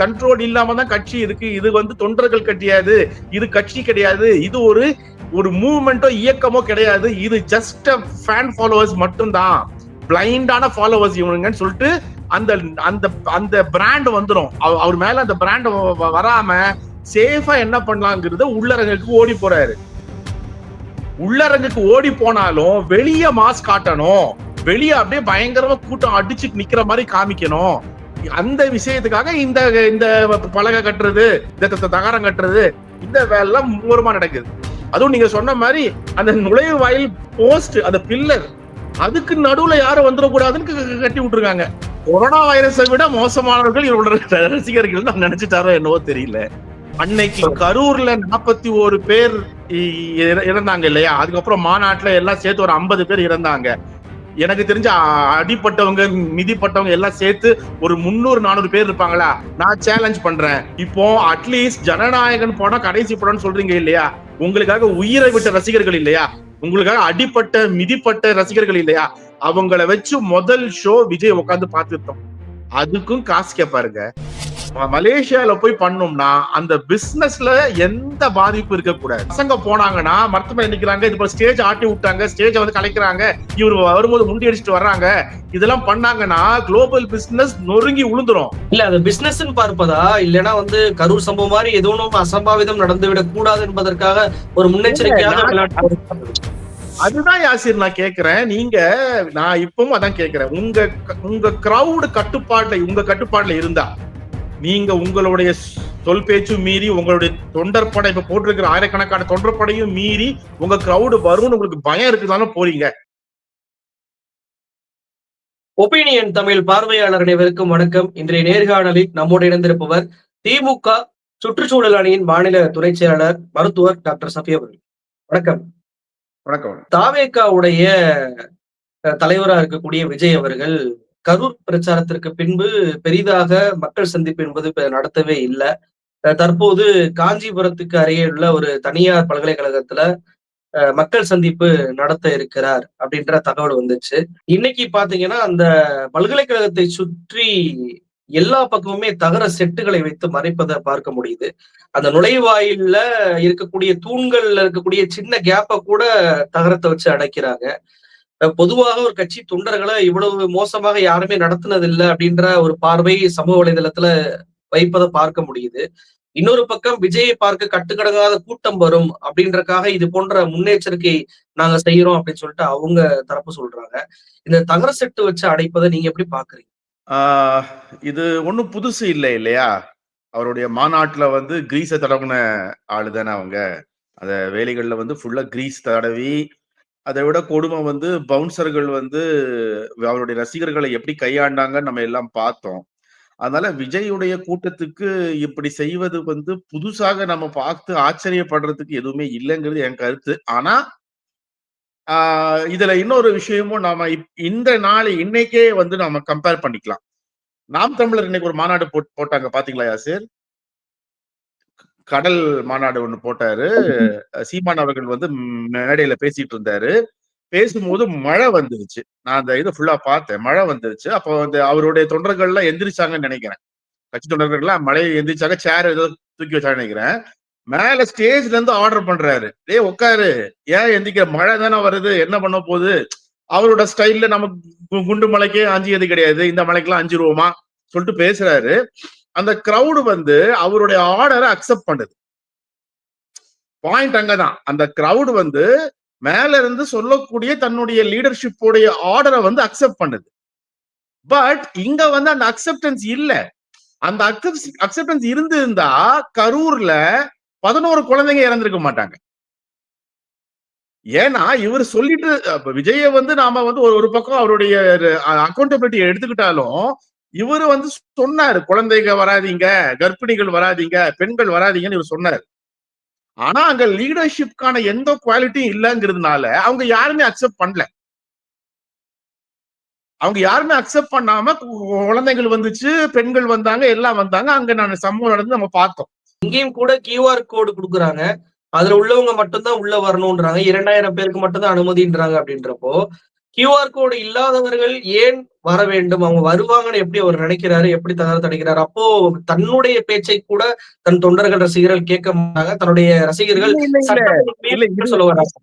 Control இல்லாம தான் கட்சி இருக்கு. இது வந்து தொண்டர்கள் கிடையாது இது கட்சி கிடையாது. இது ஒரு ஒரு மூவ்மெண்ட்டோ இயக்கமோ கிடையாது. இது ஜஸ்ட் ஃபேன் ஃபாலோவர்ஸ் மட்டும்தான். பிளைண்டான ஃபாலோவர்ஸ் இவனுங்கன்னு சொல்லிட்டு அந்த அந்த அந்த பிராண்ட் வந்துடும் அவர் மேல அந்த பிராண்ட் வராம சேஃபா என்ன பண்ணலாங்கிறத உள்ளரங்குக்கு ஓடி போறாரு. உள்ளரங்குக்கு ஓடி போனாலும் வெளியே மாஸ்க் காட்டணும். வெளியே அப்படியே பயங்கரமா கூட்டம் அடிச்சு நிக்கிற மாதிரி காமிக்கணும். அந்த விஷயத்துக்காக இந்த இந்த பலகை கட்டுறது இந்த தகரம் கட்டுறது இந்த வேலை மும்முரமா நடக்குது. அதுவும் நீங்க சொன்ன மாதிரி அந்த நுழைவு வாயில் போஸ்ட் அந்த பில்லர் அதுக்கு நடுவுல யாரும் வந்துடக்கூடாதுன்னு க- கட்டி விட்டுருக்காங்க. கொரோனா வைரஸை விட மோசமானவர்கள் இவரோட ரசிகர்கள் தான் நினைச்சிட்டாரோ என்னவோ தெரியல. அன்னைக்கு கரூர்ல நாற்பத்தி ஒரு பேர் இற- இறந்தாங்க இல்லையா? அதுக்கப்புறம் மாநாட்டுல எல்லாம் சேர்த்து ஒரு ஐம்பது பேர் இறந்தாங்க. எனக்கு தெரிஞ்ச அடிப்பட்டவங்க மிதிப்பட்டவங்க எல்லாம் சேர்த்து ஒரு முந்நூறு நானூறு பேர் இருப்பாங்களா? நான் சேலஞ்ச் பண்றேன். இப்போ அட்லீஸ்ட் ஜனநாயகன் படம் கடைசி படம்னு சொல்றீங்க இல்லையா? உங்களுக்காக உயிரை விட்ட ரசிகர்கள் இல்லையா? உங்களுக்காக அடிப்பட்ட மிதிப்பட்ட ரசிகர்கள் இல்லையா? அவங்கள வச்சு முதல் ஷோ விஜய் உட்காந்து பார்த்துட்டோம் அதுக்கும் காசு கேட்பாருங்க மலேசியால போய் பண்ணோம்னா அந்த பிசினஸ்ல எந்த பாதிப்பு இருக்க கூடாது பசங்க போனாங்கன்னா மருத்துவமனை நிக்கிறாங்க இது போல ஸ்டேஜ் ஆட்டி விட்டாங்க ஸ்டேஜ் வந்து கலைக்கிறாங்க இவர் வரும்போது முண்டி அடிச்சுட்டு வர்றாங்க. இதெல்லாம் பண்ணாங்கன்னா குளோபல் பிசினஸ் நொறுங்கி உளுந்துரும். இல்ல அது பிசினஸ் பார்ப்பதா? இல்லைன்னா வந்து கரூர் சம்பவம் மாதிரி ஏதோ ஒன்றும் அசம்பாவிதம் நடந்துவிடக் கூடாது என்பதற்காக ஒரு முன்னெச்சரிக்கையாக அதுதான் யாசிர் நான் கேக்குறேன். நீங்க நான் இப்பவும் அதான் கேக்குறேன். உங்க உங்க கிரவுடு கட்டுப்பாட்டுல உங்க கட்டுப்பாட்டுல இருந்தா நீங்க உங்களுடைய சொல் பேச்சு மீறி உங்களுடைய தொண்டர் படை இப்ப போட்டிருக்கிற ஆயிரக்கணக்கான தொண்டர் படையும் மீறி உங்க கிரவுடு வரும்னு உங்களுக்கு பயம் இருக்குதானே போறீங்க. ஒப்பீனியன் தமிழ் பார்வையாளர் அனைவருக்கும் வணக்கம். இன்றைய நேர்காணலில் நம்மோடு இணைந்திருப்பவர் திமுக சுற்றுச்சூழல் அணியின் மாநில துணை செயலாளர் மருத்துவர் டாக்டர் சஃபி அவர்கள். வணக்கம். வணக்கம். தாவேக்காவுடைய அஹ், தலைவரா இருக்கக்கூடிய விஜய் அவர்கள் கரூர் பிரச்சாரத்திற்கு பின்பு பெரிதாக மக்கள் சந்திப்பு என்பது நடத்தவே இல்லை. தற்போது காஞ்சிபுரத்துக்கு அருகே உள்ள ஒரு தனியார் பல்கலைக்கழகத்துல அஹ், மக்கள் சந்திப்பு நடத்த இருக்கிறார் அப்படின்ற தகவல் வந்துச்சு. இன்னைக்கு பாத்தீங்கன்னா அந்த பல்கலைக்கழகத்தை சுற்றி எல்லா பக்கமுமே தகர செட்டுகளை வைத்து மறைப்பதை பார்க்க முடியுது. அந்த நுழைவாயில்ல இருக்கக்கூடிய தூண்கள்ல இருக்கக்கூடிய சின்ன கேப்பை கூட தகரத்தை வச்சு அடைக்கிறாங்க. பொதுவாக ஒரு கட்சி தொண்டர்களை இவ்வளவு மோசமாக யாருமே நடத்தினது இல்லை அப்படின்ற ஒரு பார்வை சமூக வலைதளத்துல வைப்பதை பார்க்க முடியுது. இன்னொரு பக்கம் விஜயை பார்க்க கட்டுக்கடங்காத கூட்டம் வரும் அப்படின்றக்காக இது போன்ற முன்னெச்சரிக்கை நாங்க செய்யறோம் அப்படின்னு சொல்லிட்டு அவங்க தரப்பு சொல்றாங்க. இந்த தகர செட்டு வச்சு அடைப்பதை நீங்க எப்படி பாக்குறீங்க? ஆஹ் இது ஒண்ணும் புதுசு இல்லை இல்லையா? அவருடைய மாநாட்டுல வந்து கிரீஸை தடவுன ஆளு தானே அவங்க. அத வேலைகள்ல வந்து ஃபுல்லா கிரீஸ் தடவி அதை விட கொடுமை வந்து பவுன்சர்கள் வந்து அவருடைய ரசிகர்களை எப்படி கையாண்டாங்கன்னு நம்ம எல்லாம் பார்த்தோம். அதனால விஜயுடைய கூட்டத்துக்கு இப்படி செய்வது வந்து புதுசாக நம்ம பார்த்து ஆச்சரியப்படுறதுக்கு எதுவுமே இல்லைங்கிறது என் கருத்து. ஆனா ஆஹ் இதுல இன்னொரு விஷயமும் நாம இப்- இந்த நாள் இன்னைக்கே வந்து நாம கம்பேர் பண்ணிக்கலாம். நாம் தமிழர் இன்னைக்கு ஒரு மாநாடு போட்டாங்க. பாத்தீங்களா யாசிர்? கடல் மாநாடு ஒண்ணு போட்டாரு. சீமான் அவர்கள் வந்து மேடையில பேசிட்டு இருந்தாரு. பேசும்போது மழை வந்துருச்சு. நான் அந்த இதை ஃபுல்லா பார்த்தேன். மழை வந்துருச்சு. அப்போ அந்த அவருடைய தொண்டர்கள்லாம் எந்திரிச்சாங்கன்னு நினைக்கிறேன். கட்சி தொண்டர்கள்லாம் மழையை எந்திரிச்சாங்க சேர் ஏதோ தூக்கி வச்சாங்கன்னு நினைக்கிறேன். மேல ஸ்டேஜ்ல இருந்து ஆர்டர் பண்றாரு. டேய் உட்காரு ஏன் எந்திரிக்கிற? மழை தானே வருது. என்ன பண்ண போகுது? அவரோட ஸ்டைல்ல நமக்கு குண்டு மலைக்கே அஞ்சியது கிடையாது. இந்த மலைக்கெல்லாம் அஞ்சிருவோமா? சொல்லிட்டு பேசுறாரு. அந்த கிரவுடு வந்து அவருடைய ஆர்டரை அக்செப்ட் பண்ணுது. பாயிண்ட் அங்கதான். அந்த கிரவுடு வந்து மேல இருந்து சொல்லக்கூடிய தன்னுடைய லீடர்ஷிப்போடைய ஆர்டரை வந்து அக்செப்ட் பண்ணுது. பட் இங்க வந்து அந்த அக்செப்டன்ஸ் இல்ல. அந்த அக்செப்டன்ஸ் இருந்திருந்தா கரூர்ல பதினோரு குழந்தைங்க இறந்திருக்க மாட்டாங்க. ஏன்னா இவர் சொல்லிட்டு விஜய வந்து நாம வந்து ஒரு ஒரு பக்கம் அவருடைய அக்கௌண்டபிலிட்டி எடுத்துக்கிட்டாலும் இவர் வந்து சொன்னாரு குழந்தைங்க வராதீங்க கர்ப்பிணிகள் வராதீங்க பெண்கள் வராதீங்கன்னு இவர் சொன்னாரு. ஆனா அங்க லீடர்ஷிப்கான எந்த குவாலிட்டியும் இல்லைங்கிறதுனால அவங்க யாருமே அக்செப்ட் பண்ணல. அவங்க யாருமே அக்செப்ட் பண்ணாம குழந்தைகள் வந்துச்சு பெண்கள் வந்தாங்க எல்லாம் வந்தாங்க அங்க நான் சம்பவம் நடந்து நம்ம பார்த்தோம். இங்கேயும் கூட கியூஆர் கோடு கொடுக்குறாங்க. அதுல உள்ளவங்க மட்டும்தான் உள்ள வரணும்ன்றாங்க. இரண்டாயிரம் பேருக்கு மட்டும்தான் அனுமதின்றாங்க அப்படின்றப்போ கியூஆர் கோடு இல்லாதவர்கள் ஏன் வர வேண்டும். அவங்க வருவாங்கன்னு எப்படி அவர் நினைக்கிறாரு எப்படி தகவல் தடைக்கிறாரு அப்போ தன்னுடைய பேச்சை கூட தன் தொண்டர்கள் ரசிகர்கள் கேட்க மாட்டாங்க. தன்னுடைய ரசிகர்கள் சொல்ல வராங்க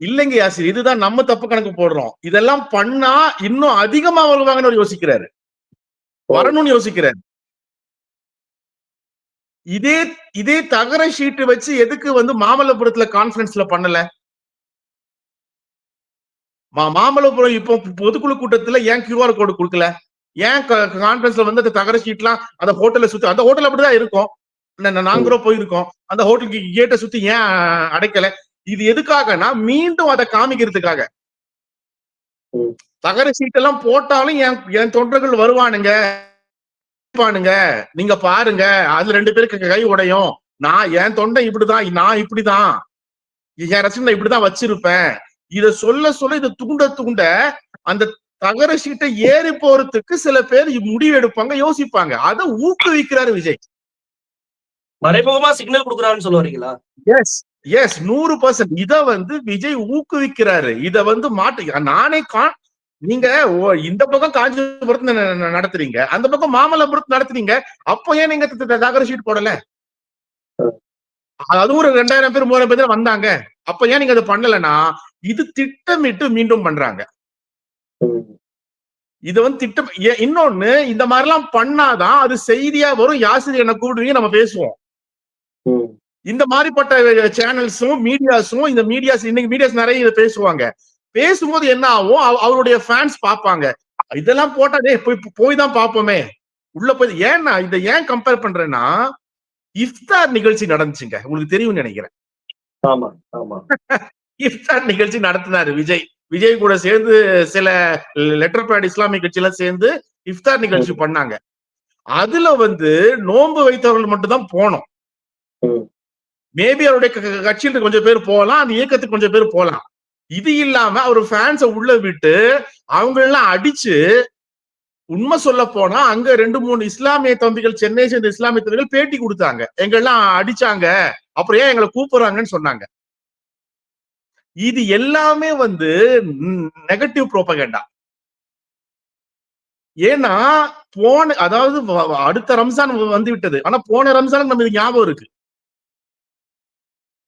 இல்லைங்க யாசிர். இதுதான் நம்ம தப்பு கணக்கு போடுறோம். இதெல்லாம் பண்ணா இன்னும் அதிகமா வருவாங்கன்னு அவர் யோசிக்கிறாரு. வரணும்னு யோசிக்கிறாரு. இதே இதே தகர ஷீட் வச்சு எதுக்கு வந்து மாமல்லபுரத்துல கான்ஃபரன்ஸ்ல பண்ணல? மாமல்லபுரம் இப்போ பொதுக்குழு கூட்டத்துல ஏன் கியூஆர் கோடு கொடுக்கல? ஏன் கான்ஃபரன்ஸ்ல வந்து அந்த தகர ஷீட்லாம் அந்த ஹோட்டல்ல சுத்தி அந்த ஹோட்டல் அப்படிதான் இருக்கும். நா- போயிருக்கோம். அந்த ஹோட்டலுக்கு கேட்டை சுத்தி ஏன் அடைக்கல? இது எதுக்காகனா மீண்டும் அதை காமிக்கிறதுக்காக. தகர சீட்டெல்லாம் போட்டாலும் என் என் தொண்டர்கள் வருவானுங்க. நீங்க பாருங்க. அது ரெண்டு பேருக்கு கை உடையும். நான் என் தொண்டை இப்படிதான் நான் இப்படிதான். என் ரசனை இப்படிதான் வச்சிருப்பேன். இத சொல்ல சொல்ல இத தூண்ட தூண்ட அந்த தகர சீட்டை ஏறி போறதுக்கு சில பேர் முடிவு எடுப்பாங்க யோசிப்பாங்க. அதை ஊக்குவிக்கிறாரு விஜய். மறைமுகமா சிக்னல் கொடுக்குறான்னு சொல்ல வரீங்களா எஸ் எஸ் நூறு பர்சன்ட் இத வந்து விஜய் ஊக்குவிக்கிறாரு. இத வந்து மாட்டு நானே கா நீங்க இந்த பக்கம் காஞ்சிபுரத்து நடத்துறீங்க. அந்த பக்கம் மாமல்லபுரத்து நடத்துறீங்க. அப்போ ஏன் நீங்க தகர ஷீட் போடல? அதுவும் ஒரு ரெண்டாயிரம் பேர் மூவாயிரம் பேர் வந்தாங்க. அப்ப ஏன் நீங்க அதை பண்ணலன்னா இது திட்டமிட்டு மீண்டும் பண்றாங்க. இது வந்து திட்டம் இன்னொன்னு இந்த மாதிரி எல்லாம் பண்ணாதான் அது செய்தியா வரும் யாசிரி என்ன கூப்பிடுவீங்க நம்ம பேசுவோம். இந்த மாதிரிப்பட்ட சேனல்ஸும் மீடியாஸும் இந்த மீடியாஸ் இன்னைக்கு மீடியாஸ் நிறைய இதை பேசுவாங்க. பேசும்போது என்ன ஆகும்? அவ- அவருடைய ஃபேன்ஸ் பார்ப்பாங்க. இதெல்லாம் போட்டா போய் போய் தான் பார்ப்போமே. உள்ள போய் ஏன்னா இதை ஏன் கம்பேர் பண்றேன்னா இஃப்தார் நிகழ்ச்சி நடந்துச்சுங்க. உங்களுக்கு தெரியும்னு நினைக்கிறேன். ஆமா ஆமா. இஃப்தார் நிகழ்ச்சி நடத்தினாரு விஜய். விஜய் கூட சேர்ந்து சில லெட்டர் பேட் இஸ்லாமிய கட்சியெல்லாம் சேர்ந்து இஃப்தார் நிகழ்ச்சி பண்ணாங்க. அதுல வந்து நோன்பு வைத்தவர்கள் மட்டும் தான் போனோம். மேபி அவருடைய கட்சியில கொஞ்சம் பேர் போகலாம் அந்த இயக்கத்துக்கு கொஞ்சம் பேர் போகலாம். இது இல்லாம அவர் ஃபேன்ஸ உள்ள விட்டு அவங்க எல்லாம் அடிச்சு உண்மை சொல்ல போனா அங்க ரெண்டு மூணு இஸ்லாமிய தம்பிகள் சென்னை சேர்ந்த இஸ்லாமிய தம்பிகள் பேட்டி கொடுத்தாங்க. எங்கெல்லாம் அடிச்சாங்க. அப்புறம் ஏன் எங்களை கூப்பிடுறாங்கன்னு சொன்னாங்க. இது எல்லாமே வந்து நெகட்டிவ் ப்ரோபகண்டா ஏன்னா போன அதாவது அடுத்த ரம்சான் வந்து விட்டது. ஆனா போன ரம்ஜானுக்கு நம்ம இது ஞாபகம் இருக்கு.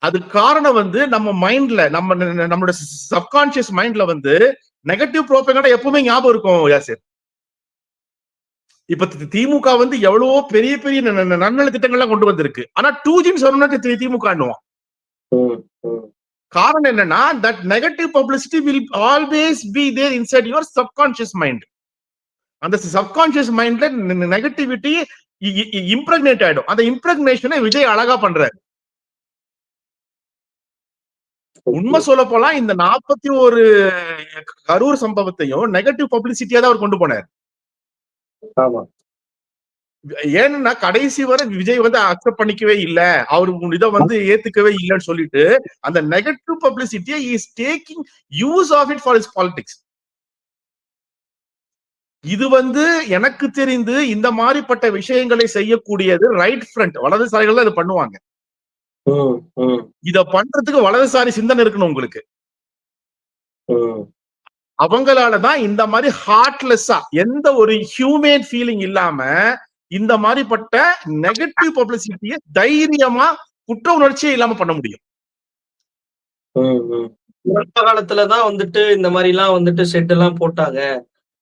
அது காரணம் வந்து நம்ம மைண்ட்ல நம்ம நம்மளோட சப்கான்சியஸ் மைண்ட்ல வந்து நெகட்டிவ் ப்ரோபகண்டா எப்பவுமே ஞாபகம் இருக்கும் யாசிர். இப்ப திமுக வந்து எவ்வளவோ பெரிய பெரிய நன்னல திட்டங்கள்லாம் கொண்டு வந்திருக்கு. ஆனா டூ ஜின்னு சொன்னா திமுக காரணம் என்னன்னா that negative publicity will always be there inside your subconscious mind அந்த சப்கான்சியஸ் மைண்ட்ல நெகட்டிவிட்டி இம்ப்ரெக்னேட் ஆயிடும். அந்த இம்ப்ரெக்னேஷனை விஜய் அழகா பண்றாரு. உண்மை சொல்ல போலாம் இந்த நாற்பத்தி ஒரு கரூர் சம்பவத்தையும் நெகட்டிவ் பப்ளிசிட்டியா தான் அவர் கொண்டு போனார். ஆமா. ஏன்னா கடைசி வரை விஜய் வந்து அக்செப்ட் பண்ணிக்கவே இல்ல. அவரு இதை வந்து ஏத்துக்கவே இல்லைன்னு சொல்லிட்டு அந்த negative பப்ளிசிட்டியை is taking use of it for is politics இது வந்து எனக்கு தெரிந்து இந்த மாதிரிப்பட்ட விஷயங்களை செய்யக்கூடியது ரைட் ஃப்ரண்ட் வலதுசாரிகள் தான் இது பண்ணுவாங்க. இத பண்றதுக்கு வலதுசாரி சிந்தனை இருக்கணும் உங்களுக்கு. அவங்களாலதான் இந்த மாதிரி ஹார்ட்லெஸ்ஸா எந்த ஒரு ஹியூமன் ஃபீலிங் இல்லாம இந்த மாதிரிப்பட்ட நெகட்டிவ் பப்ளிசிட்டியை தைரியமா குற்ற உணர்ச்சியே இல்லாம பண்ண முடியும். தொடக்க காலத்துலதான் வந்துட்டு இந்த மாதிரி எல்லாம் வந்துட்டு ஷெட் எல்லாம் போட்டாங்க.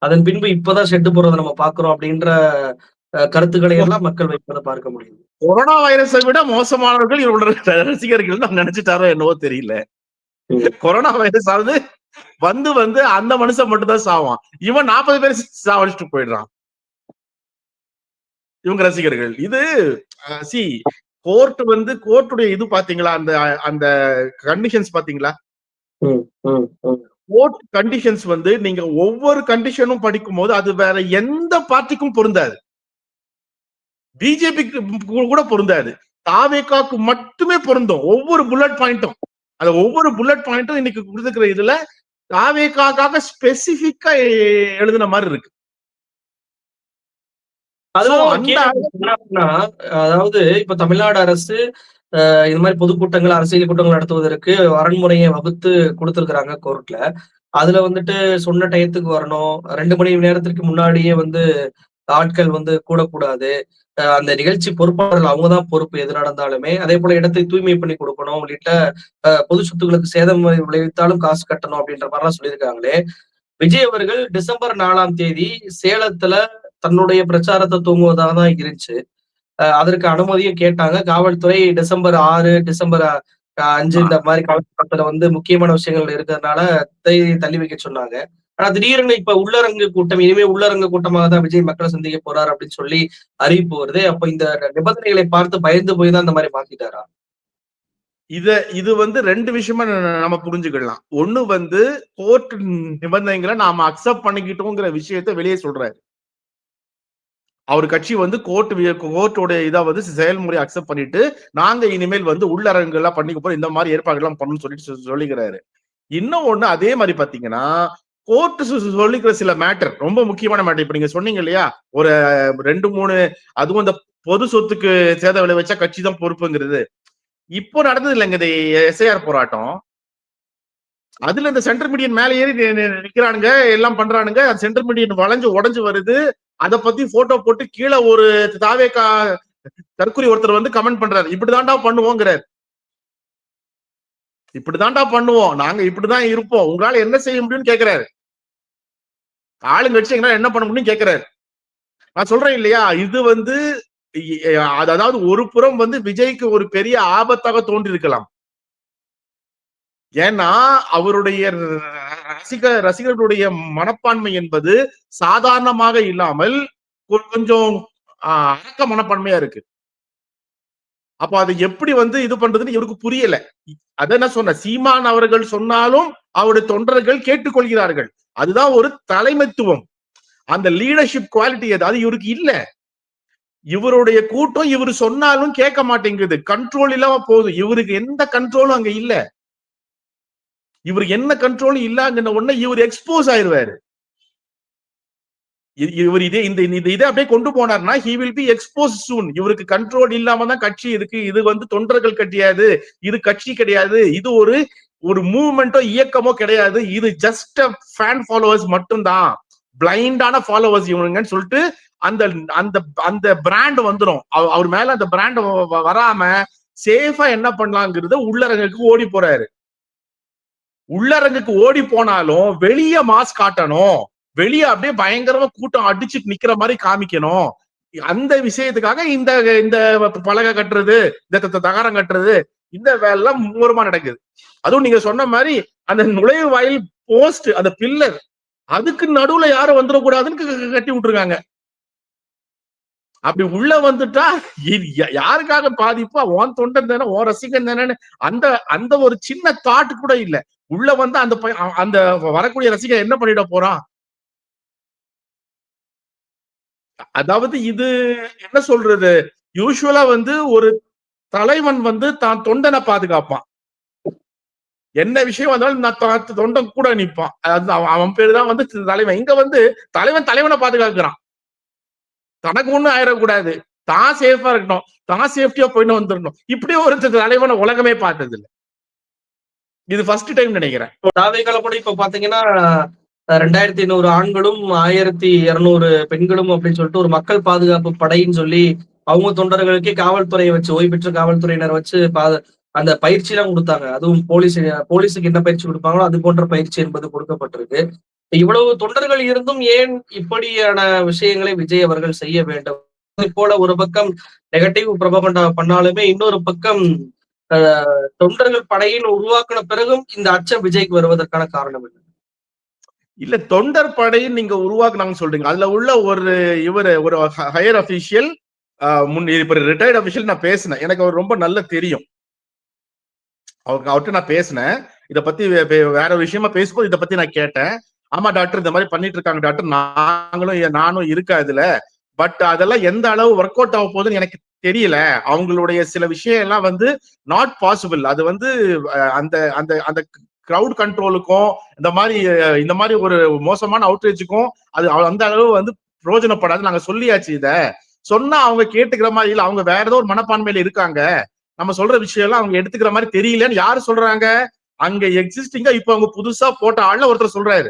அதன் பின்பு இப்பதான் ஷெட் போறதை நம்ம பாக்குறோம் அப்படின்ற கருத்துக்களை எல்லாம் மக்கள் வைப்பதை பார்க்க முடியுது. கொரோனா வைரஸை விட மோசமானவர்கள் இவரோட ரசிகர்கள் தான் நினைச்சிட்டாரோ என்னவோ தெரியல. கொரோனா வைரஸ் ஆகுது வந்து வந்து அந்த மனுஷன் மட்டும் தான் சாவான். இவன் நாற்பது பேர் சாவடிச்சுட்டு போயிடுறான். இவங்க ரசிகர்கள். இது சி கோர்ட் வந்து கோர்ட்டுடைய இது பாத்தீங்களா? அந்த அந்த கண்டிஷன்ஸ் பாத்தீங்களா? ம், ம், ம். கோர்ட் கண்டிஷன்ஸ் வந்து நீங்க ஒவ்வொரு கண்டிஷனும் படிக்கும் போது அது வேற எந்த பார்ட்டிக்கும் பொருந்தாது. பிஜேபிக்கு கூட பொருந்தாது. தாவேக்காக்கு மட்டுமே பொருந்தும். ஒவ்வொரு புல்லட் பாயிண்ட்டும் அந்த ஒவ்வொரு புல்லட் பாயிண்ட்டும் இன்னைக்கு கொடுத்துக்கிற இதுல தாவேக்காக்காக ஸ்பெசிபிக்கா எழுதின மாதிரி இருக்கு. அப்படின்னா, அதாவது இப்ப தமிழ்நாடு அரசு இது மாதிரி பொதுக்கூட்டங்கள் அரசியல் கூட்டங்கள் நடத்துவதற்கு அரண்முறையை வகுத்து கொடுத்திருக்கிறாங்க கோர்ட்ல அதுல வந்துட்டு சொன்ன டயத்துக்கு வரணும். 2 மணி நேரத்திற்கு முன்னாடியே வந்து ஆட்கள் வந்து கூடக்கூடாது. அந்த நிகழ்ச்சி பொறுப்பாளர்கள் அவங்க தான் பொறுப்பு எது நடந்தாலுமே. அதேபோல இடத்தை தூய்மை பண்ணி குடுக்கணும். உள்ளிட்ட பொது சொத்துக்களுக்கு சேதம் விளைவித்தாலும் காசு கட்டணும் அப்படின்ற மாரிலாம் சொல்லியிருக்காங்களே. விஜய் அவர்கள் டிசம்பர் 4ஆம் தேதி சேலத்துல தன்னுடைய பிரச்சாரத்தை தூங்குவதாக தான் இருந்துச்சு. அதற்கு அனுமதியும் கேட்டாங்க. காவல்துறை டிசம்பர் ஆறு டிசம்பர் அஞ்சு இந்த மாதிரி காலத்துல வந்து முக்கியமான விஷயங்கள் இருக்கிறதுனால தள்ளி வைக்க சொன்னாங்க. ஆனா திடீர்னு இப்ப உள்ளரங்கு கூட்டம் இனிமே உள்ளரங்கு கூட்டமாக தான் விஜய் மக்களை சந்திக்க போறார் அப்படின்னு சொல்லி அறிவிப்பு வருது. அப்ப இந்த நிபந்தனைகளை பார்த்து பயந்து போய் தான் இந்த மாதிரி மாத்திட்டாரா? இத இது வந்து ரெண்டு விஷயமா நம்ம புரிஞ்சுக்கலாம். ஒண்ணு வந்து கோர்ட் நிபந்தனைகளை நாம அக்செப்ட் பண்ணிக்கிட்டோங்கிற விஷயத்த வெளியே சொல்றாரு. அவர் கட்சி வந்து கோர்ட் கோர்ட்டோட இதை வந்து செயல்முறை அக்செப்ட் பண்ணிட்டு, நாங்க இனிமேல் வந்து உள்ளரங்குகள்லாம் பண்ணிக்க போறோம். இந்த மாதிரி ஏற்பாடுகள்லாம் பண்ணணும்னு சொல்லிட்டு சொல்லிக்கிறாரு. இன்னும் ஒண்ணு அதே மாதிரி பார்த்தீங்கன்னா, கோர்ட் சொல்லிக்கிற சில மேட்டர் ரொம்ப முக்கியமான மேட்டர். இப்ப நீங்க சொன்னீங்க இல்லையா? ஒரு 2, 3 அதுவும் இந்த பொது சொத்துக்கு சேதம் விளைவிச்சா கட்சி தான் பொறுப்புங்கிறது. இப்போ நடந்தது இல்லைங்க இந்த எஸ்ஐஆர் போராட்டம். அதுல இந்த சென்டர் மீடியன் மேல ஏறி நிக்கிறானுங்க, எல்லாம் பண்றானுங்க. சென்டர் மீடியன் வளைஞ்சு உடஞ்சு வருது. அதை பத்தி போட்டோ போட்டு கீழே ஒரு தாவேக்கா தற்கொலை ஒருத்தர் வந்து கமெண்ட் பண்றாரு. இப்படிதான்டா பண்ணுவோங்கிறார் இப்படிதான்டா பண்ணுவோம். நாங்க இப்படிதான் இருப்போம். உங்களால என்ன செய்ய முடியும்னு கேக்குறாரு ஆளுங்கட்சி எங்களால என்ன பண்ண முடியும்னு கேக்குறாரு நான் சொல்றேன் இல்லையா? இது வந்து அதாவது ஒரு புறம் வந்து விஜய்க்கு ஒரு பெரிய ஆபத்தாக தோன்றியிருக்கலாம். ஏன்னா, அவருடைய ரசிக ரசிகர்களுடைய மனப்பான்மை என்பது சாதாரணமாக இல்லாமல் கொஞ்சம் அ அரக்க மனப்பான்மையா இருக்கு. அப்ப அத எப்படி வந்து இது பண்றதுன்னு இவருக்கு புரியல. அத நான் சொன்ன சீமான் அவர்கள் சொன்னாலும் அவருடைய தொண்டர்கள் கேட்டுக்கொள்கிறார்கள். அதுதான் ஒரு தலைமைத்துவம். அந்த லீடர்ஷிப் குவாலிட்டி அது இவருக்கு இல்ல. இவருடைய கூட்டம் இவரு சொன்னாலும் கேட்க மாட்டேங்குது. கண்ட்ரோல் இல்லாம போகுது. இவருக்கு எந்த கண்ட்ரோலும் அங்க இல்ல. இவர் என்ன கண்ட்ரோலும் இல்லாங்கன்ன உடனே இவரு எக்ஸ்போஸ் ஆயிருவாரு. இவர் இதே இந்த இதை அப்படியே கொண்டு போனார்னா, he will be expose soon. இவருக்கு கண்ட்ரோல் இல்லாம தான் கட்சி இருக்கு. இது வந்து தொண்டர்கள் கிடையாது. இது கட்சி கிடையாது. இது ஒரு ஒரு மூவ்மெண்ட்டோ, இயக்கமோ கிடையாது. இது ஜஸ்ட் அ ஃபேன் ஃபாலோவர்ஸ் மட்டும் தான். பிளைண்டான ஃபாலோவர்ஸ் இவனுங்கன்னு சொல்லிட்டு அந்த அந்த அந்த பிராண்ட் வந்துடும் அவ அவர் மேல அந்த பிராண்ட் வ வராம சேஃபா என்ன பண்ணலாங்கிறத உள்ளரங்குக்கு ஓடி போறாரு. உள்ளரங்குக்கு ஓடி போனாலும் வெளிய மாஸ் காட்டணும். வெளியே அப்படியே பயங்கரமா கூட்டம் அடிச்சுட்டு நிக்கிற மாதிரி காமிக்கணும். அந்த விஷயத்துக்காக இந்த இந்த பலகை கட்டுறது, இந்த தகரம் கட்டுறது, இந்த வேலைலாம் மும்முரமா நடக்குது. அதுவும் நீங்க சொன்ன மாதிரி அந்த நுழைவு வாயில் போஸ்ட் அந்த பில்லர் அதுக்கு நடுவுல யாரும் வந்துடக்கூடாதுன்னு க கட்டி விட்டுருக்காங்க. அப்படி உள்ள வந்துட்டா யாருக்காக பாதிப்பா உன் தொண்டன் தானே, உன் ரசிகன் தானேன்னு அந்த அந்த ஒரு சின்ன தாட் கூட இல்ல. உள்ள வந்து அந்த அந்த வரக்கூடிய ரசிகர் என்ன பண்ணிட போறான்? அதாவது இது என்ன சொல்றது? யூஸ்வலா வந்து ஒரு தலைவன் வந்து தான் தொண்டனை பாதுகாப்பான். என்ன விஷயம் வந்தாலும் நான் தொண்டன் கூட நிற்பான் அதாவது அவன் அவன் பேரு தான் வந்து தலைவன். இங்க வந்து தலைவன் தலைவன பாதுகாக்கிறான். தனக்கு ஒண்ணும் ஆயிடக்கூடாது தான் சேஃபா இருக்கணும். தான் சேஃப்டியா போயிட்டு வந்துடணும் இப்படி ஒரு தலைவனை உலகமே பார்த்ததில்ல. இது ஃபர்ஸ்ட் டைம் நினைக்கிறேன் தாவேகால கூட இப்ப பாத்தீங்கன்னா, 2500 ஆண்களும், 1200 பெண்களும் அப்படின்னு சொல்லிட்டு ஒரு மக்கள் பாதுகாப்பு படைன்னு சொல்லி, அவங்க தொண்டர்களுக்கே காவல்துறையை வச்சு, ஓய்வு பெற்ற காவல்துறையினர் வச்சு பாது அந்த எல்லாம் கொடுத்தாங்க அதுவும் போலீஸ் போலீஸுக்கு என்ன பயிற்சி கொடுப்பாங்களோ அது போன்ற பயிற்சி என்பது கொடுக்கப்பட்டிருக்கு. இவ்வளவு தொண்டர்கள் இருந்தும் ஏன் இப்படியான விஷயங்களை விஜய் அவர்கள் செய்ய வேண்டும்? போல ஒரு பக்கம் நெகட்டிவ் பிரபகண்டா பண்ணாலுமே, இன்னொரு பக்கம் தொண்டர்கள் படையின் உருவாக்குன பிறகும் இந்த அச்சம் விஜய்க்கு வருவதற்கான காரணம் என்ன? இல்ல தொண்டர் படைன்னு நீங்க உருவாக்குனாங்க சொல்றீங்க. அதுல உள்ள ஒரு இவரு ஒரு ஹையர் அபிஷியல் அ முன் இப்ப ரிட்டயர்ட் நான் பேசினேன். எனக்கு அவர் ரொம்ப நல்லா தெரியும். அவருக்கு அவர்கிட்ட நான் பேசினேன். இத பத்தி வேற விஷயமா பேசும்போது இத பத்தி நான் கேட்டேன். ஆமா டாக்டர் இந்த மாதிரி பண்ணிட்டு இருக்காங்க டாக்டர். நாங்களும் நானும் இருக்கா இதுல பட் அதெல்லாம் எந்த அளவு ஒர்க் அவுட் ஆக போகுதுன்னு எனக்கு தெரியல. அவங்களுடைய சில விஷயம் எல்லாம் வந்து நாட் பாசிபிள். அது வந்து அந்த அந்த அந்த கிரவுட் கண்ட்ரோலுக்கும் இந்த மாதிரி இந்த மாதிரி ஒரு மோசமான அவுட்ரீச்சுக்கும் அது அந்த அளவு வந்து பிரயோஜனப்படாது. நாங்க சொல்லியாச்சு இத. சொன்னா அவங்க கேட்டுக்கிற மாதிரி இல்ல. அவங்க வேற ஏதோ ஒரு மனப்பான்மையில இருக்காங்க. நம்ம சொல்ற விஷயம் எல்லாம் அவங்க எடுத்துக்கிற மாதிரி தெரியலன்னு யாரு சொல்றாங்க? அங்க எக்ஸிஸ்டிங்கா இப்ப அவங்க புதுசா போட்ட ஆள்ல ஒருத்தர் சொல்றாரு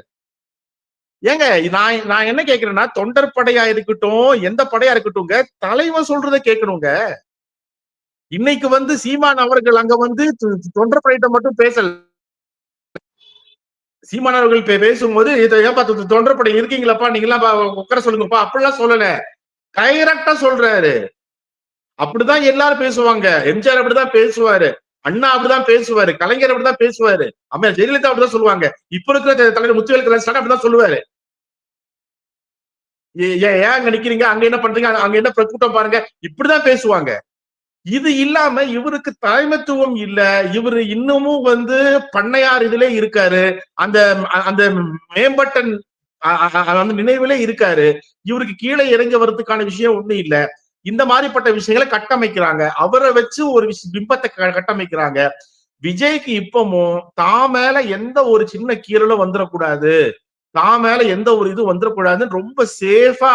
ஏங்க நான் நான் என்ன கேக்குறேன்னா தொண்டர் படையா இருக்கட்டும் எந்த படையா இருக்கட்டும்ங்க தலைவன் சொல்றதை கேட்கணுங்க இன்னைக்கு வந்து சீமான் அவர்கள் அங்க வந்து தொண்டர் படையிட்ட மட்டும் பேசல. சீமான் அவர்கள் பேசும்போது ஏப்பா தொண்டர் படை இருக்கீங்களாப்பா? நீங்களாம் உட்கார சொல்லுங்கப்பா. அப்படிலாம் சொல்லல. டைரக்டா சொல்றாரு. அப்படிதான் எல்லாரும் பேசுவாங்க. எம்ஜிஆர் அப்படிதான் பேசுவாரு. அண்ணா அப்படிதான் பேசுவாரு. கலைஞர் அப்படிதான் பேசுவாரு. அம்மா ஜெயலலிதா அப்படிதான் சொல்லுவாங்க. இப்ப இருக்கிற தலைவர் முத்துவேல் கலாச்சாரம் அப்படிதான் சொல்லுவாரு. ஏன் ஏன் அங்க நிக்கிறீங்க? அங்க என்ன பண்றீங்க? அங்க- அங்க என்ன பிரக்கூட்டம் பாருங்க. இப்படிதான் பேசுவாங்க. இது இல்லாம இவருக்கு தலைமைத்துவம் இல்ல. இவரு இன்னமும் வந்து பண்ணையார் இதுல இருக்காரு. அந்த அந்த மேம்பட்ட அந்த நினைவுல இருக்காரு. இவருக்கு கீழே இறங்கி வர்றதுக்கான விஷயம் ஒண்ணு இல்ல. இந்த மாதிரிப்பட்ட விஷயங்களை கட்டமைக்கிறாங்க. அவரை வச்சு ஒரு விஷ- பிம்பத்தை க- கட்டமைக்கிறாங்க. விஜய்க்கு இப்பமும் தான் மேல எந்த ஒரு சின்ன கீரலும் வந்துடக்கூடாது நான் மேல எந்த ஒரு இது வந்துடக்கூடாதுன்னு ரொம்ப சேஃபா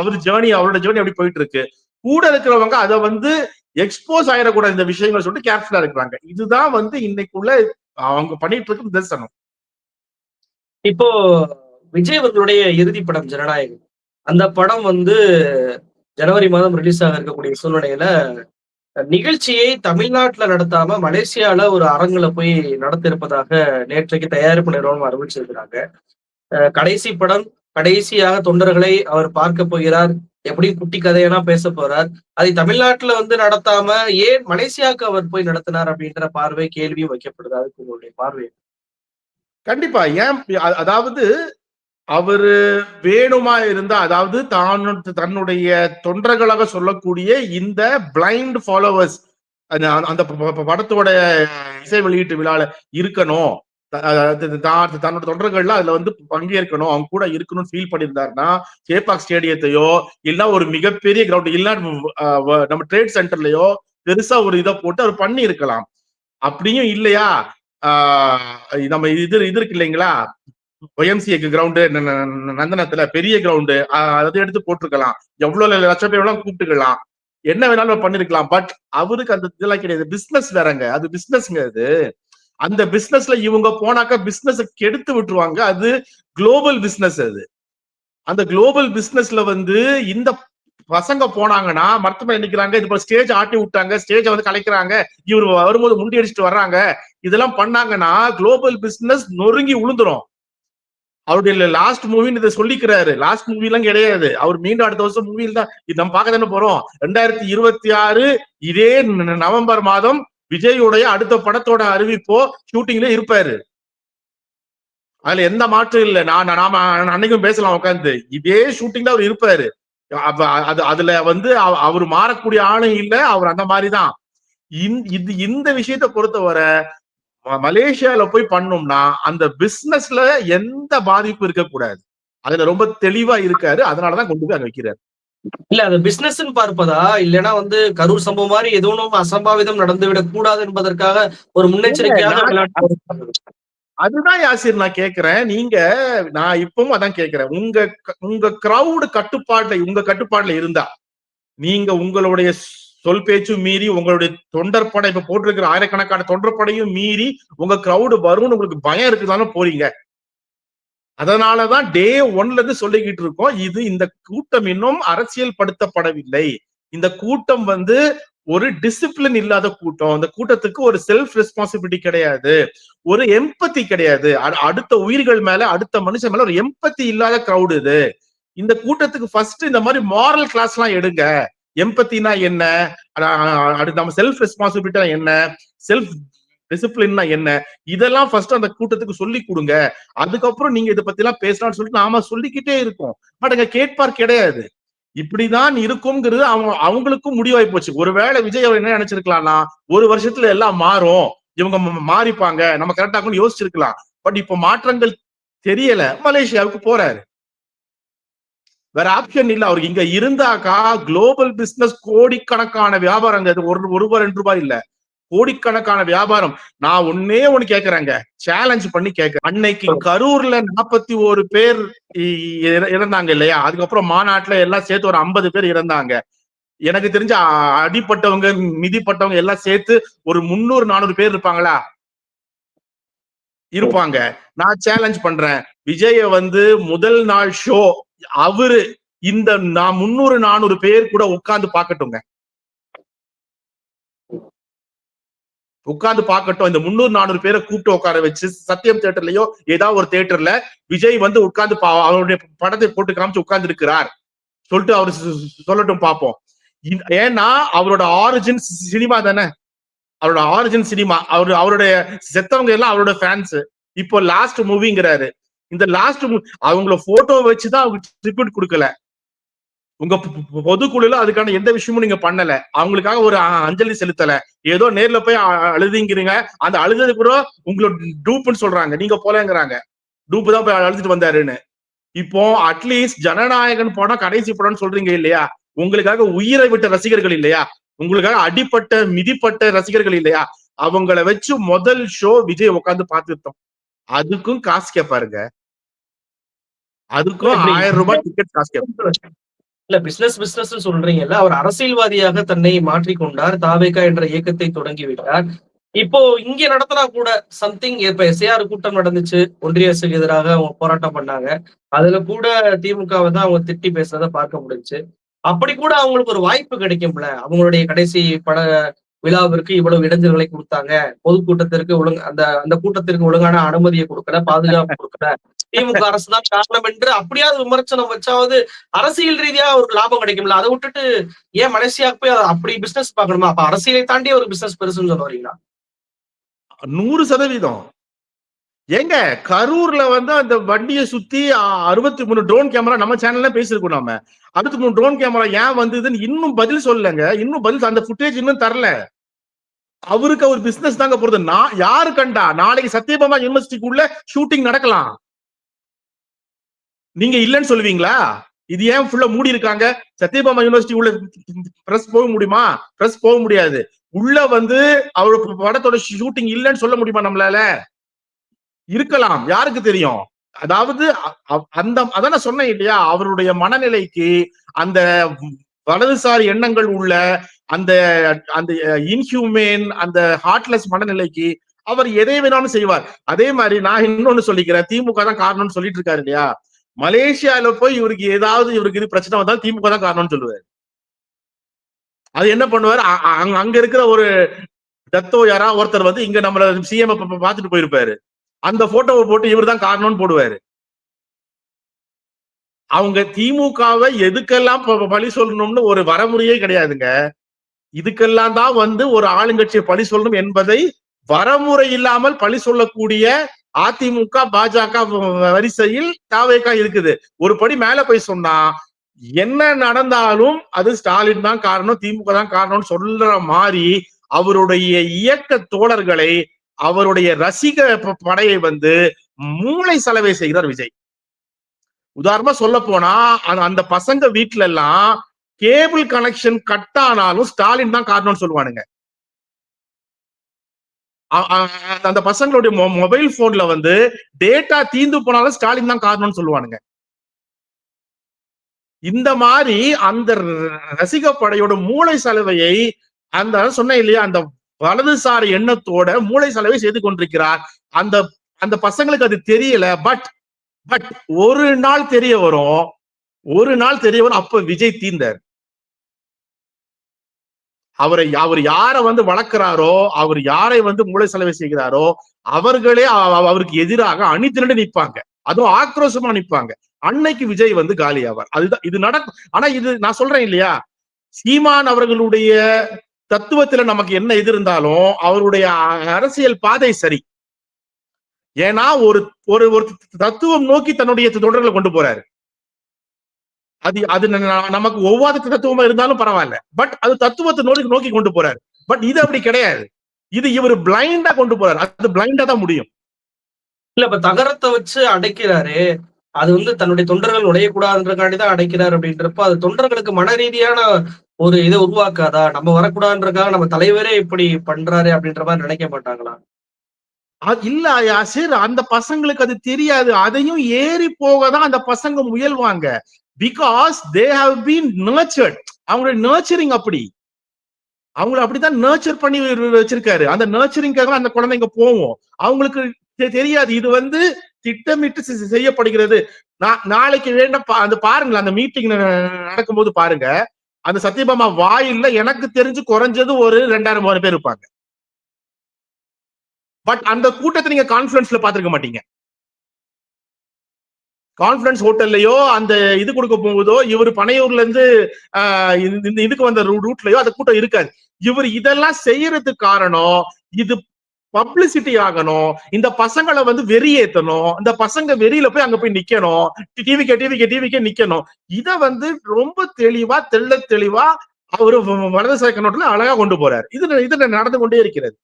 அவர் ஜேர்னி அவரோட ஜேர்னி அப்படி போயிட்டு இருக்கு கூட இருக்கிறவங்க அதை வந்து எக்ஸ்போஸ் ஆயிடக்கூடாது இந்த விஷயங்கள் சொல்லிட்டு கேர்ஃபுல்லா இருக்கிறாங்க. இதுதான் வந்து இன்னைக்குள்ள அவங்க பண்ணிட்டு இருக்க தரிசனம் இப்போ விஜய் அவர்களுடைய இறுதி படம் ஜனநாயகம். அந்த படம் வந்து ஜனவரி மாதம் ரிலீஸ் ஆக இருக்கக்கூடிய சூழ்நிலையில நிகழ்ச்சியை தமிழ்நாட்டுல நடத்தாம மலேசியால ஒரு அரங்குல போய் நடத்த இருப்பதாக நேற்றைக்கு தயாரிப்பு நிறுவனம் அறிவிச்சிருக்கிறாங்க. கடைசி படம் கடைசியாக தொண்டர்களை அவர் பார்க்க போகிறார். எப்படி குட்டி கதையெல்லாம் பேச போறார். அதை தமிழ்நாட்டுல வந்து நடத்தாம ஏன் மலேசியாவுக்கு அவர் போய் நடத்தினார் அப்படின்ற பார்வை கேள்வியும் வைக்கப்படுது. அதுக்கு உங்களுடைய பார்வை கண்டிப்பா. ஏன் அதாவது அவரு வேணுமா இருந்தா அதாவது தான் தன்னுடைய தொண்டர்களாக சொல்லக்கூடிய இந்த பிளைண்ட் ஃபாலோவர்ஸ் அந்த படத்தோட இசை வெளியீட்டு விழால இருக்கணும். தன்னோட தொண்டர்கள்லாம் அதுல வந்து பங்கேற்கணும். அவங்க கூட இருக்கணும்னு ஃபீல் பண்ணியிருந்தாருன்னா சேப்பாக் ஸ்டேடியத்தையோ இல்ல ஒரு மிகப்பெரிய கிரவுண்ட் இல்ல நம்ம ட்ரேட் சென்டர்லயோ பெருசா ஒரு இதை போட்டு அவர் பண்ணி இருக்கலாம் அப்படியும் இல்லையா? ஆஹ் நம்ம இது இது இருக்கு இல்லைங்களா? ஒய்எம்சிஏக்கு கிரவுண்டு நந்தனத்துல பெரிய கிரவுண்டு அதை எடுத்து போட்டிருக்கலாம். எவ்வளவு லட்சம் பேர் வேணாலும் கூப்பிட்டுக்கலாம். என்ன வேணாலும் பண்ணிருக்கலாம். பட் அவருக்கு அந்த இதெல்லாம் கிடையாது. பிசினஸ் வேறங்க. அது பிசினஸ்ங்க அது. அந்த பிசினஸ்ல இவங்க போனாக்கா பிசினஸ் கெடுத்து விட்டுருவாங்க. அது குளோபல் பிசினஸ் அது. அந்த குளோபல் பிசினஸ்ல வந்து இந்த பசங்க போனாங்கன்னா மருத்துவமனை நினைக்கிறாங்க இது ஸ்டேஜ் ஆட்டி விட்டாங்க ஸ்டேஜை வந்து கலைக்கிறாங்க இவர் வரும்போது முண்டி அடிச்சுட்டு வர்றாங்க இதெல்லாம் பண்ணாங்கன்னா குளோபல் பிசினஸ் நொறுங்கி விழுந்துரும் அவருடைய லாஸ்ட் மூவின்னு இதை சொல்லிக்கிறாரு. லாஸ்ட் மூவி எல்லாம் கிடையாது. அவர் மீண்டும் அடுத்த வருஷம் மூவியில் தான் இது நம்ம பார்க்க தானே போறோம். ரெண்டாயிரத்தி இருபத்தி ஆறு இதே நவம்பர் மாதம் விஜயுடைய அடுத்த படத்தோட அறிவிப்போ ஷூட்டிங்ல இருப்பாரு. அதுல எந்த மாற்றம் இல்லை. நான் நாம அன்னைக்கும் பேசலாம் உட்காந்து இதே ஷூட்டிங்ல அவர் இருப்பாரு. அப்ப அது அதுல வந்து அவ- அவர் மாறக்கூடிய ஆளும் இல்ல. அவர் அந்த மாதிரிதான். இது இந்த விஷயத்தை பொறுத்தவரை ம- மலேசியால போய் பண்ணோம்னா அந்த பிசினஸ்ல எந்த பாதிப்பு இருக்கக்கூடாது. அதுல ரொம்ப தெளிவா இருக்காரு. அதனாலதான் கொண்டு போய் அங்க வைக்கிறாரு. இல்ல அது பிசினஸ் பார்ப்பதா? இல்லைன்னா வந்து கரூர் சம்பவம் மாதிரி எதுவும் அசம்பாவிதம் நடந்துவிடக் கூடாது என்பதற்காக ஒரு முன்னெச்சரிக்கையாக அதுதான் யாசிர் நான் கேக்குறேன். நீங்க நான் இப்பவும் அதான் கேக்குறேன். உங்க உங்க கிரவுடு கட்டுப்பாடுல உங்க கட்டுப்பாடுல இருந்தா நீங்க உங்களுடைய சொல் பேச்சு மீறி உங்களுடைய தொண்டர் படை இப்ப போட்டிருக்கிற ஆயிரக்கணக்கான தொண்டர் படையும் மீறி உங்க கிரவுடு வரும்னு உங்களுக்கு பயம் இருக்குதானே போறீங்க. அதனாலதான் டே ஒன்ல இருந்து சொல்லிக்கிட்டு இருக்கோம் இது இந்த கூட்டம் இன்னும் அரசியல் படுத்தப்படவில்லை இந்த கூட்டம் வந்து ஒரு டிசிப்ளின் இல்லாத கூட்டம். இந்த கூட்டத்துக்கு ஒரு செல்ஃப் ரெஸ்பான்சிபிலிட்டி கிடையாது. ஒரு எம்பத்தி கிடையாது. அடுத்த உயிர்கள் மேல அடுத்த மனுஷன் மேல ஒரு எம்பத்தி இல்லாத கிரௌடு இது. இந்த கூட்டத்துக்கு ஃபர்ஸ்ட் இந்த மாதிரி மாரல் கிளாஸ் எல்லாம் எடுங்க. எம்பத்தினா என்ன? அடுத்து நம்ம செல்ஃப் ரெஸ்பான்சிபிலிட்டா என்ன? செல்ஃப் டிசிப்ளின்னா என்ன? இதெல்லாம் ஃபர்ஸ்ட் அந்த கூட்டத்துக்கு சொல்லி கொடுங்க. அதுக்கப்புறம் நீங்க இதை பத்தி எல்லாம் பேசலாம்னு சொல்லிட்டு நாம சொல்லிக்கிட்டே இருக்கோம். பட் அங்க கேட்பார் கிடையாது. இப்படிதான் இருக்கும்ங்கிறது அவங்க அவங்களுக்கும் முடிவாய் போச்சு. ஒருவேளை விஜய் அவர் என்ன நினைச்சிருக்கலாம்னா ஒரு வருஷத்துல எல்லாம் மாறும். இவங்க மாறிப்பாங்க. நம்ம கரெக்டா யோசிச்சிருக்கலாம். பட் இப்ப மாற்றங்கள் தெரியல. மலேசியாவுக்கு போறாரு. வேற ஆப்ஷன் இல்ல. அவருக்கு இங்க இருந்தாக்கா குளோபல் பிசினஸ் கோடிக்கணக்கான வியாபாரங்க. ஒரு ஒரு ரூபாய் ரெண்டு ரூபாய் இல்ல. கோடிக்கணக்கான வியாபாரம். நான் ஒன்னே ஒண்ணு கேக்குறேங்க. சேலஞ்ச் பண்ணி கேக்குறேன். அன்னைக்கு கரூர்ல நாற்பத்தி ஒரு பேர் இற- இறந்தாங்க இல்லையா? அதுக்கப்புறம் மாநாட்டுல எல்லாம் சேர்த்து ஒரு ஐம்பது பேர் இறந்தாங்க. எனக்கு தெரிஞ்ச அடிப்பட்டவங்க மிதிப்பட்டவங்க எல்லாம் சேர்த்து ஒரு முந்நூறு நானூறு பேர் இருப்பாங்களா? இருப்பாங்க. நான் சேலஞ்ச் பண்றேன். விஜய வந்து முதல் நாள் ஷோ அவரு இந்த நான் முன்னூறு நானூறு பேர் கூட உட்கார்ந்து பாக்கட்டுங்க உட்கார்ந்து பார்க்கட்டும். இந்த முன்னூறு நானூறு பேரை கூப்பிட்டு உட்கார வச்சு சத்தியம் தேட்டர்லயோ ஏதாவது ஒரு தேட்டர்ல விஜய் வந்து உட்கார்ந்து அவருடைய படத்தை போட்டு காமிச்சு உட்கார்ந்து இருக்கிறார் சொல்லிட்டு அவர் சொல்லட்டும் பார்ப்போம். ஏன்னா அவரோட ஆரிஜின் சினிமா தானே. அவரோட ஆரிஜின் சினிமா. அவரு அவருடைய செத்தவங்க எல்லாம் அவரோட ஃபேன்ஸ் இப்போ லாஸ்ட் மூவிங்கிறாரு இந்த லாஸ்ட் அவங்கள போட்டோ வச்சுதான் அவங்க ட்ரிபியூட் கொடுக்கல. உங்க பொதுக்குழுல அதுக்கான எந்த விஷயமும் நீங்க பண்ணல. அவங்களுக்காக ஒரு அஞ்சலி செலுத்தல. ஏதோ நேர்ல போய் அழுதிங்கிறீங்க. அந்த அழுதது கூட உங்களோட டூப்புன்னு சொல்றாங்க. நீங்க போலங்கிறாங்க. டூப்பு தான் போய் அழுதுட்டு வந்தாருன்னு. இப்போ அட்லீஸ்ட் ஜனநாயகன் படம் கடைசி படம்னு சொல்றீங்க இல்லையா? உங்களுக்காக உயிரை விட்ட ரசிகர்கள் இல்லையா? உங்களுக்காக அடிப்பட்ட மிதிப்பட்ட ரசிகர்கள் இல்லையா? அவங்கள வச்சு முதல் ஷோ விஜய் உட்கார்ந்து பார்த்துட்டோம். அதுக்கும் காசு கேட்பாருங்க அதுக்கும்? ஆயிரம் ரூபாய் டிக்கெட் காசு கேட்பாரு இல்ல பிசினஸ் பிசினஸ் சொல்றீங்கல்ல அவர் அரசியல்வாதியாக தன்னை மாற்றிக்கொண்டார். தாவேகா என்ற இயக்கத்தை தொடங்கி விட்டார் இப்போ இங்க நடத்தினா கூட சம்திங் இப்ப எஸ்ஏஆர் கூட்டம் நடந்துச்சு. ஒன்றிய அரசுக்கு எதிராக அவங்க போராட்டம் பண்ணாங்க. அதுல கூட திமுகவை தான் அவங்க திட்டி பேசுறத பார்க்க முடிஞ்சுச்சு அப்படி கூட அவங்களுக்கு ஒரு வாய்ப்பு கிடைக்கும்ல. அவங்களுடைய கடைசி பட விழாவிற்கு இவ்வளவு இடைஞ்சல்களை கொடுத்தாங்க. பொதுக்கூட்டத்திற்கு ஒழுங்கு அந்த அந்த கூட்டத்திற்கு ஒழுங்கான அனுமதியை கொடுக்கல பாதுகாப்பு கொடுக்கல. திமுக அரசு தான் காரணம் என்று அப்படியாவது விமர்சனம் வச்சாவது அரசியல் ரீதியா ஒரு லாபம் கிடைக்கும்ல? அதை விட்டுட்டு ஏன் மலேசியாவுக்கு போய் அப்படி பிசினஸ் பார்க்கணுமா? அப்ப அரசியலை தாண்டி ஒரு பிசினஸ் பெருசுன்னு சொல்ல வரீங்களா? நூறு சதவீதம். ஏங்க கரூர்ல வந்து அந்த வண்டியை சுத்தி அறுபத்தி மூணு ட்ரோன் கேமரா நம்ம சேனல்ல பேசியிருக்கோம் நாம. அறுபத்தி மூணு ட்ரோன் கேமரா ஏன் வந்ததுன்னு இன்னும் பதில் சொல்லலங்க. இன்னும் பதில் அந்த ஃபுட்டேஜ் இன்னும் தரல. அவருக்கு அவர் பிசினஸ் தாங்க போறது. நான் யாரு கண்டா? நாளைக்கு சத்தியபாமா யூனிவர்சிட்டிக்குள்ள ஷூட்டிங் நடக்கலாம். நீங்க இல்லைன்னு சொல்லுவீங்களா? இது ஏன் ஃபுல்லா மூடி இருக்காங்க? சத்யபாமா யூனிவர்சிட்டி உள்ள பிரஸ் போக முடியுமா? பிரஸ் போக முடியாது. உள்ள வந்து அவர் படத்தோட ஷூட்டிங் இல்லைன்னு சொல்ல முடியுமா நம்மளால? இருக்கலாம். யாருக்கு தெரியும்? அதாவது அ- அந்த அதான் நான் சொன்னேன் இல்லையா? அவருடைய மனநிலைக்கு அந்த வலதுசாரி எண்ணங்கள் உள்ள அந்த அந்த இன்ஹியூமேன் அந்த ஹார்ட்லெஸ் மனநிலைக்கு அவர் எதை வேணாலும் செய்வார். அதே மாதிரி நான் இன்னொன்னு சொல்லிக்கிறேன். திமுக தான் காரணம்னு சொல்லிட்டு இருக்காரு இல்லையா? மலேசியால போய் இவருக்கு ஏதாவது இவருக்கு இது பிரச்சனை வந்தாலும் திமுக தான் காரணம்னு சொல்லுவாரு. அது என்ன பண்ணுவாரு? அங்க- அங்க இருக்கிற ஒரு தத்தோ யாரா ஒருத்தர் வந்து இங்க நம்மள சிஎம் பார்த்துட்டு போயிருப்பாரு. அந்த போட்டோவை போட்டு இவர் தான் காரணம்னு போடுவாரு. அவங்க திமுகவை எதுக்கெல்லாம் ப- பழி சொல்லணும்னு ஒரு வரமுறையே கிடையாதுங்க. இதுக்கெல்லாம் தான் வந்து ஒரு ஆளுங்கட்சியை பழி சொல்லணும் என்பதை வரமுறை இல்லாமல் பழி சொல்லக்கூடிய அதிமுக பாஜக வரிசையில் தாவேக்கா இருக்குது. ஒரு படி மேல போய் சொன்னா என்ன நடந்தாலும் அது ஸ்டாலின் தான் காரணம் திமுக தான் காரணம்னு சொல்ற மாதிரி அவருடைய இயக்க தோழர்களை அவருடைய ரசிக படையை வந்து மூளை செலவை செய்கிறார் விஜய். உதாரணமா சொல்ல போனா அந்த- அந்த பசங்க வீட்டுல எல்லாம் கேபிள் கனெக்ஷன் கட் ஆனாலும் ஸ்டாலின் தான் காரணம்னு சொல்லுவானுங்க. அந்த பசங்களுடைய மொபைல் போன்ல வந்து டேட்டா தீந்து போனாலும் ஸ்டாலின் தான் காரணம்னு சொல்லுவானுங்க. இந்த மாதிரி அந்த ரசிக படையோட மூளை செலவையை அந்த அதான் சொன்னேன் இல்லையா அந்த வலதுசாரி எண்ணத்தோட மூளை செலவை செய்து கொண்டிருக்கிறார். அந்த அந்த பசங்களுக்கு அது தெரியல பட் பட் ஒரு நாள் தெரிய வரும் ஒரு நாள் தெரிய வரும் அப்ப விஜய் தீந்தார் அவரை அவர் யாரை வந்து வளர்க்கிறாரோ அவர் யாரை வந்து மூளை செலவை செய்கிறாரோ அவர்களே அவருக்கு எதிராக அணி திரண்டு நிற்பாங்க. அதுவும் ஆக்ரோஷமா நிற்பாங்க. அன்னைக்கு விஜய் வந்து காலி ஆவார் அதுதான் இது நடக்கும் ஆனா இது நான் சொல்றேன் இல்லையா? சீமான் அவர்களுடைய தத்துவத்துல நமக்கு என்ன இது இருந்தாலும் அவருடைய அரசியல் பாதை சரி. ஏன்னா ஒரு ஒரு ஒரு தத்துவம் நோக்கி தன்னுடைய தொடர்களை கொண்டு போறாரு. அது அது நமக்கு ஒவ்வாத தத்துவமா இருந்தாலும் பரவாயில்ல. பட் அது தத்துவத்தை நோக்கி நோக்கி கொண்டு போறாரு. பட் இது அப்படி கிடையாது. இது இவர் பிளைண்டா கொண்டு போறாரு. அது பிளைண்டா தான் முடியும். இல்ல இப்ப தகரத்தை வச்சு அடைக்கிறாரு. அது வந்து தன்னுடைய தொண்டர்கள் நுழையக்கூடாதுன்றக்காண்டி தான் அடைக்கிறார் அப்படின்றப்ப அது தொண்டர்களுக்கு மன ரீதியான ஒரு இதை உருவாக்காதா? நம்ம வரக்கூடாதுன்றக்காக நம்ம தலைவரே இப்படி பண்றாரு அப்படின்ற மாதிரி நினைக்க மாட்டாங்களா? அது இல்ல யாசிர். அந்த பசங்களுக்கு அது தெரியாது. அதையும் ஏறி போக தான் அந்த பசங்க முயல்வாங்க. Because they have been nurtured அவங்களோட நர்ச்சரிங் அப்படி. அவங்கள அப்படித்தான் நர்ச்சர் பண்ணி வச்சிருக்காரு. அந்த நர்ச்சரிங்காக அந்த குழந்தைங்க போவோம். அவங்களுக்கு தெ- தெரியாது. இது வந்து திட்டமிட்டு செய்யப்படுகிறது. நா- நாளைக்கு வேண்ட பா- அந்த பாருங்களேன் அந்த மீட்டிங் நடக்கும்போது பாருங்க. அந்த சத்யபாமா வாயில்ல எனக்கு தெரிஞ்சு குறைஞ்சது ஒரு ரெண்டாயிரம் மூணு பேர் இருப்பாங்க. பட் அந்த கூட்டத்தை நீங்க கான்ஃபரன்ஸ்ல பாத்துருக்க மாட்டீங்க. கான்ஃபிடன்ஸ் ஹோட்டல்லையோ அந்த இது கொடுக்க போகுதோ இவர் பனையூர்ல இருந்து ஆஹ், இந்த இதுக்கு வந்த ரூட்லயோ அந்த கூட்டம் இருக்காது. இவர் இதெல்லாம் செய்யறதுக்கு காரணம் இது பப்ளிசிட்டி ஆகணும் இந்த பசங்களை வந்து வெறியேத்தணும் இந்த பசங்க வெறியில போய் அங்க போய் நிக்கணும் டிவிக்கே டிவிக்கே டிவிக்கே நிக்கணும். இத வந்து ரொம்ப தெளிவா தெள்ள தெளிவா அவரு வ- வலதுசாரி கண்ணோட்டத்துல அழகா கொண்டு போறாரு. இது இது நடந்து கொண்டே இருக்கிறது.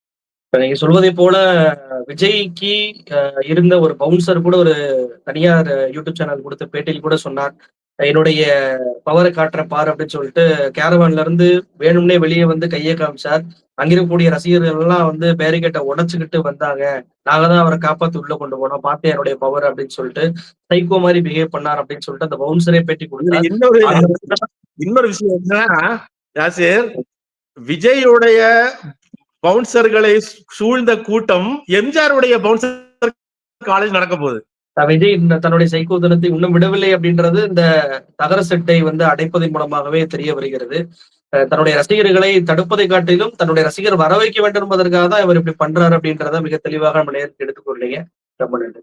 இப்ப நீங்க சொல்வதை போல விஜய்க்கு இருந்த ஒரு பவுன்சர் கூட ஒரு தனியார் யூடியூப் சேனல் கொடுத்த பேட்டியில் கூட சொன்னார். என்னுடைய பவரை காட்டுற பாரு அப்படின்னு சொல்லிட்டு கேரவான்ல இருந்து வேணும்னே வெளியே வந்து கையை காமிச்சார். அங்கிருக்கக்கூடிய ரசிகர்கள் எல்லாம் வந்து பேரிகேட்டை உடைச்சுக்கிட்டு வந்தாங்க. நாங்க தான் அவரை காப்பாத்தி உள்ள கொண்டு போனோம். பார்த்தே என்னுடைய பவர் அப்படின்னு சொல்லிட்டு சைக்கோ மாதிரி பிஹேவ் பண்ணார் அப்படின்னு சொல்லிட்டு அந்த பவுன்சரே பேட்டி கொடுத்தார். இன்னொரு விஷயம் என்னன்னா விஜயுடைய பவுன்சர்களை சூழ்ந்த கூட்டம் எம்ஜிஆருடைய பவுன்சர் காலேஜ் நடக்க போகுது. விஜய் தன்னுடைய சைக்கோதனத்தை இன்னும் விடவில்லை அப்படின்றது இந்த தகர செட்டை வந்து அடைப்பதன் மூலமாகவே தெரிய வருகிறது. தன்னுடைய ரசிகர்களை தடுப்பதை காட்டிலும் தன்னுடைய ரசிகர் வர வைக்க வேண்டும் என்பதற்காக தான் இவர் இப்படி பண்றாரு அப்படின்றத மிக தெளிவாக நம்ம நேரத்தில் எடுத்துக்கொள்ளீங்க ரொம்ப நன்றி.